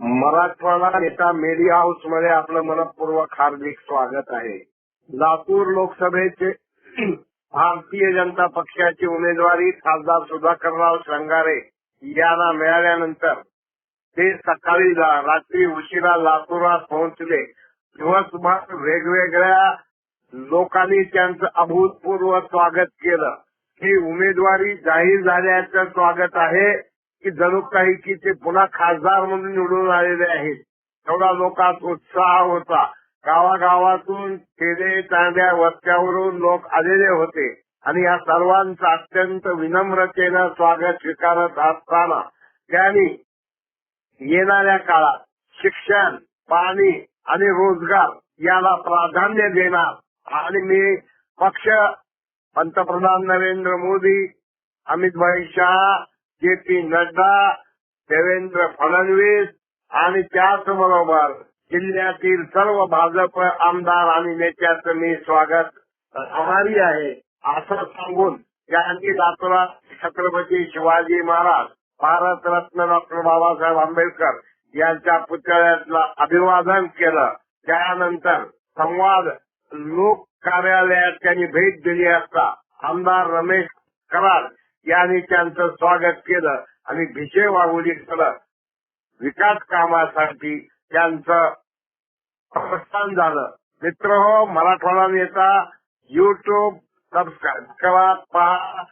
मराठवाडा नेता मीडिया हाऊसमध्ये आपलं मनपूर्वक हार्दिक स्वागत आहे. लातूर लोकसभेचे भारतीय जनता पक्षाची उमेदवारी खासदार सुधाकरराव श्रंगारे यांना मिळाल्यानंतर ते सकाळी रात्री उशिरा लातूरात पोहोचले. दिवसभर वेगवेगळ्या लोकांनी त्यांचं अभूतपूर्व स्वागत केलं. ही उमेदवारी जाहीर झाल्याचं स्वागत आहे. की जणू काही की ते पुन्हा खासदार म्हणून निवडून आलेले आहेत. एवढा लोकात उत्साह होता. गावागावातून खेडे तांड्या वस्त्यावरून लोक आलेले होते. आणि या सर्वांचं अत्यंत विनम्रतेनं स्वागत स्वीकारत असताना त्यांनी येणाऱ्या काळात शिक्षण पाणी आणि रोजगार याला प्राधान्य देणार. आणि मी पक्ष पंतप्रधान नरेंद्र मोदी अमित शहा जे पी नड्डा देवेंद्र फडणवीस आणि त्याचबरोबर जिल्ह्यातील सर्व भाजप आमदार आणि नेत्याचं मी स्वागत आभारी आहे. असं सांगून त्यांनी लातूरात छत्रपती शिवाजी महाराज भारतरत्न डॉक्टर बाबासाहेब आंबेडकर यांच्या पुतळ्याला अभिवादन केलं. त्यानंतर संवाद लोक कार्यालयात त्यांनी भेट दिली असता आमदार रमेश कराड यांनी त्यांचं स्वागत केलं आणि भिषे वाघोलीकडं विकास कामासाठी त्यांचं प्रस्थान झालं. मित्र हो मराठवाडा नेता युट्यूब सबस्क्राईब करा पहा.